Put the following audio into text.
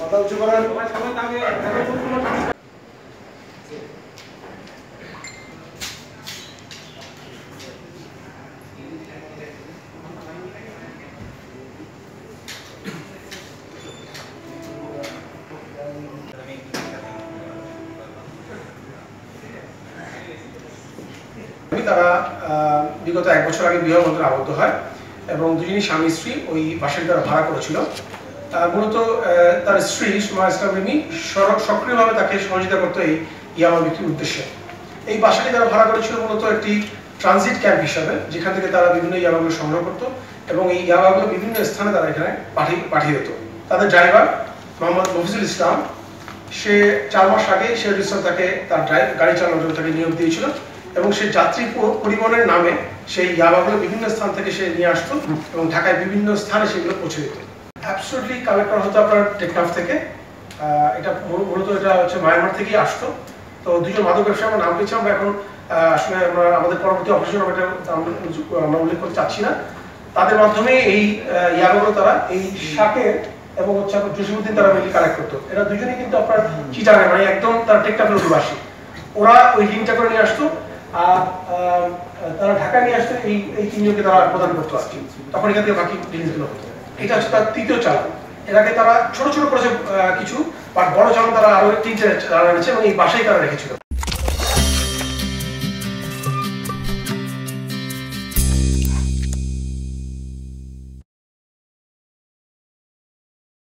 কথা উচ্চ করার। তারা বিগত এক বছর আগে বিবাহ আবদ্ধ হয় এবং দুজনই স্বামী, স্ত্রী ওই বাসাটি তারা ভাড়া করেছিল। মূলত তার স্ত্রী সুমা ইসলাম সক্রিয়ভাবে তাকে সহযোগিতা করতো এই ইয়ামা বিক্রির উদ্দেশ্যে। এই বাসাটি তারা ভাড়া করেছিল মূলত একটি ট্রানজিট ক্যাম্প হিসাবে, যেখান থেকে তারা বিভিন্ন ইয়াবাগুলো সংগ্রহ করতো এবং এই ইয়াবাগুলো বিভিন্ন স্থানে তারা এখানে পাঠিয়ে পাঠিয়ে দিত। তাদের ড্রাইভার মোহাম্মদ মফিজুল ইসলাম, সে চার মাস আগে সে রিসোর্ট তাকে, তার গাড়ি চালানোর জন্য তাকে নিয়োগ দিয়েছিল। এবং সে যাত্রী পরিবহনের নামে সেই ইয়াবাগুলো বিভিন্ন স্থান থেকে সে নিয়ে আসতো এবং ঢাকায় বিভিন্ন স্থানে সেগুলো পৌঁছে দিত। অ্যাবসোলুটলি কালেক্ট করা হতো আপনার টেকনাফ থেকে। এটা মূলত এটা হচ্ছে মায়ানমার থেকেই আসতো। তো দুজন মাদক ব্যবসায়ী আমরা নাম পেয়েছি আমরা এখন আসলে আমরা আমাদের পরবর্তী অপারেশন আমরা এটা আমরা উল্লেখ করতে চাচ্ছি না। তাদের মাধ্যমে এই ইয়াবাগুলো তারা এই শাকের এবং হচ্ছে আপনার জসিমুদ্দিন তারা মিলে কালেক্ট করতো। এরা দুজনেই কিন্তু আপনার চিটারে মানে একদম তারা টেকটাপের অধিবাসী। ওরা ওই লিঙ্কটা করে নিয়ে আসতো। আর তারা ঢাকা নিয়ে আসতো এই এই তিনজনকে তারা প্রদান করতো কি তখন এখান থেকে বাকি জিনিসগুলো হতো। এটা হচ্ছে তার তৃতীয় চালান। এর আগে তারা ছোট ছোট করেছে কিছু, বাট বড় চালান তারা আরও তিনটে চালান এনেছে এবং এই বাসায় তারা রেখেছিল।